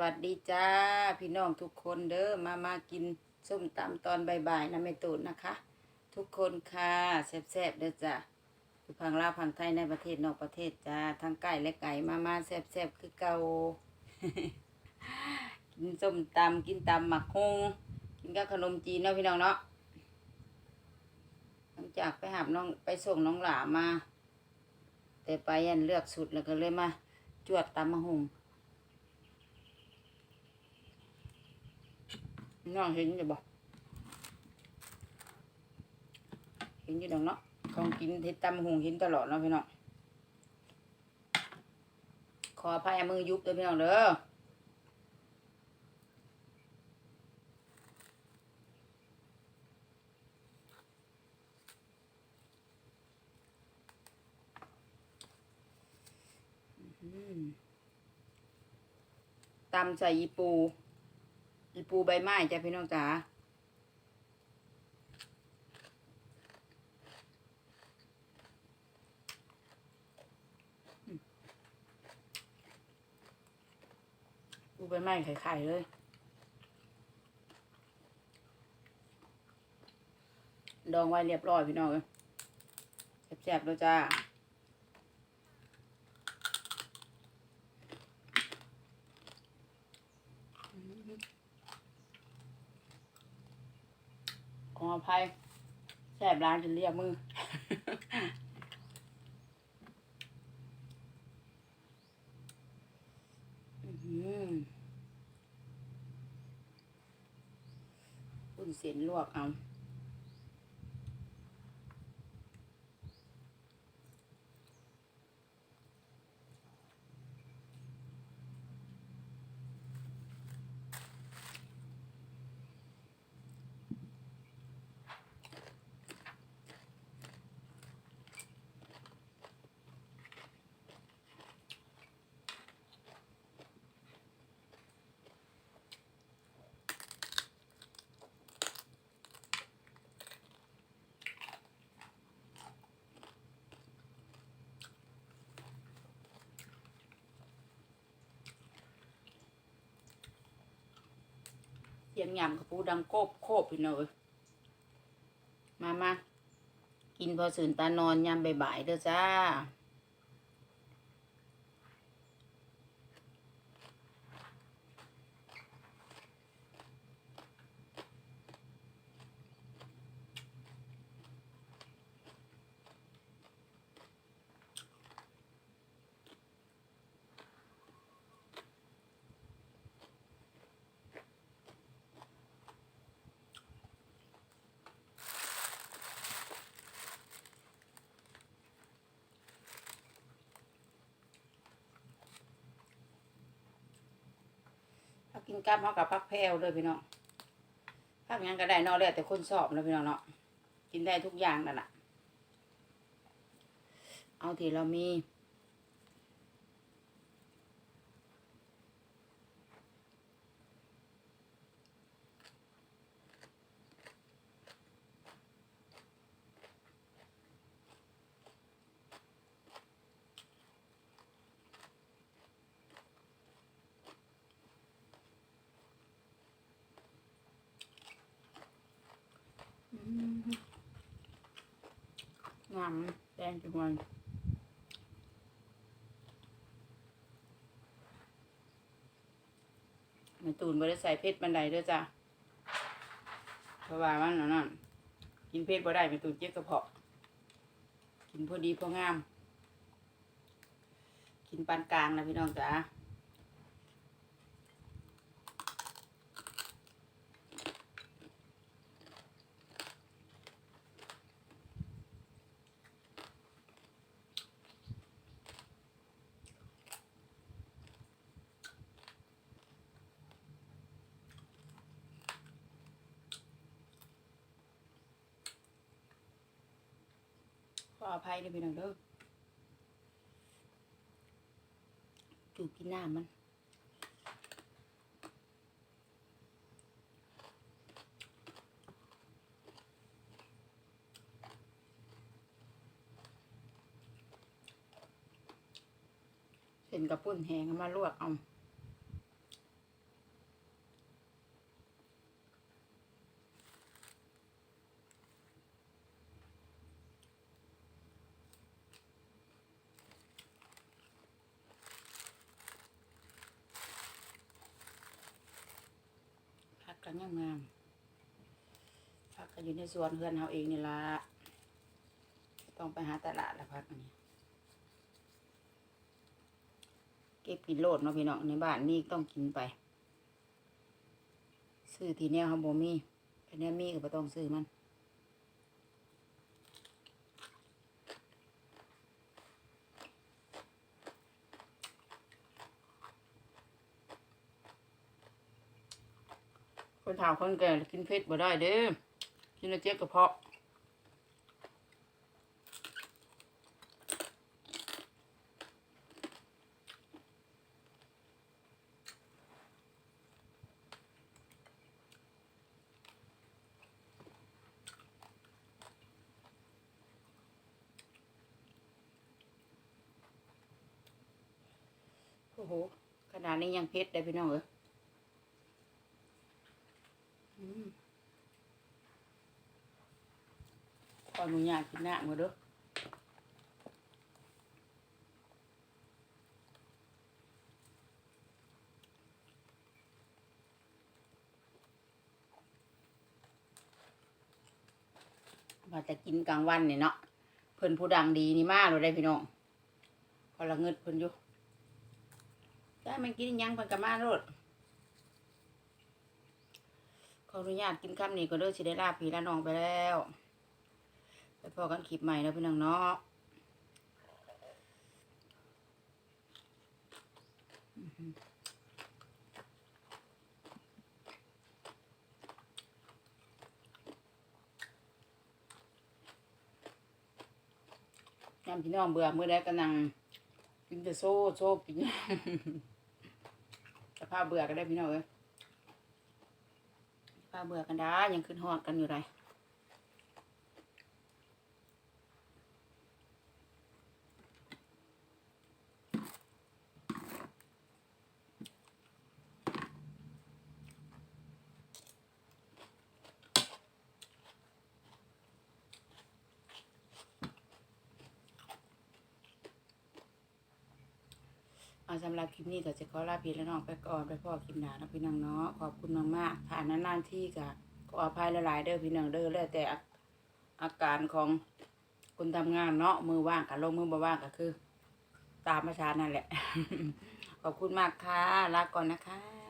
วัสดีจ้าพี่น้องทุกคนเด้อมามากินส้มตำตอนบ่ายๆนะแม่ตูนนะคะ ทุกคนค่ะแซ่บๆเด้อจ้าอยู่พังลาวพังไทยในประเทศนอกประเทศจ้าทั้งไก่และไก่มามาแซ่บๆคือเกากินส้มตำกินตำหมักฮงกินกับขนมจีนเนาะพี่น้องเนาะหลังจากไปหาบน้องไปส่งน้องหลามา แต่ไปยันเลือกสุดแล้วก็เลยมา จวดตำมะฮง น้องเห็นอยู่บ่เห็นอยู่ดอกเนาะต้องกินเห็ดตำหงเห็นตลอดเนาะพี่น้องขออภัยมือยุบเด้อพี่น้องเด้ออืมตำใส่อีปู อีปูใบไม้จ้ะพี่น้องจ๋าปูใบไม้ไข่ๆเลย ดองไว้เรียบร้อยพี่น้องเอ้ยแซ่บๆแล้วจ้า ข ออภัยแสบร้านจะเรียกมืออื้อหืออุ่นเส้นลวกเอา เสียงยำกับปูดังโกบโคบพี่น้องเอ้ยมามากินพอสื่นตานอนยำบ่ายๆเด้อจ้า กกินกับเขากับพักแพลวเลยพี่น้องพักยังก็ได้นอกแล้วแต่คนสอบนะพี่น้องเนาะกินได้ทุกอย่างนั่นแหละเอาที่เรามี งามแดงจังเลยแม่ตูนบ่ได้ใส่เพชรบันไดด้อจ้ะเพราะว่ามันนั่นกินเพชรบ่ได้แม่ตูนเจ็บกระเพาะ กินพอดีพองาม กินปานกลางนะพี่น้องจ้ะ ออภัยด้วยพี่น้องเด้อจูกินน้ำมันเส้นกระปุ้นแห้งมาลวกเอา กันงามงามๆพักกันอยู่ในสวนเพื่อนเราเองนี่ละต้องไปหาตลาดละพักอันนี้เก็บกินโลดเนาะพี่น้องในบ้านมีต้องกินไป ซื้อทีเนี้ยเขาบ่มีอันเนี้ยมีก็บ่ต้องซื้อมัน คนถามคนแก่กินเผ็ดบ่ได้เด้อกินแล้วเจ็บกระเพาะโอ้โหขนาดนี้ยังเผ็ดได้พี่น้องเอ้ยอืมข อนุญาตกินหน้ามาเด้อว่าจะกินกลางวันเนี่ยเนาะเพิ่นผู้ดังดีนี่มากเลยได้พี่น้องพอละเงิดเพิ่นอยู่ได้มันกินยังเพิ่นก็มาโลดขออนุญาตกินคำนี้ก็เด้อสิได้ลาพี่ละน้องไปแล้ว ไปพอกันคลิปใหม่แล้วพี่น้องเนาะอื้อหือน้ำพี่น้องเบื่อเมื้อใดก็นั่งกินแต่โซ่โซ่กินสภาพเบื่อกันได้พี่น้องเอ้ยสภาพเบื่อกันได้ยังขึ้นฮอดกันอยู่ไร เอาสำหรับคลิปนี้ก็จะขอลาพี่และน้องไปก่อนไปพ่อคลิปหน้านะพี่น้องเนาะขอบคุณมากๆผ่านนานๆที่ก็ขออภัยหลายๆเด้อพี่น้องเด้อแล้วแต่อาการของคนทำงานเนาะมือว่างกับลงมือบ่ว่างก็คือ ตามประชานั่นแหละ ขอบคุณมากค่ะลาก่อนนะคะ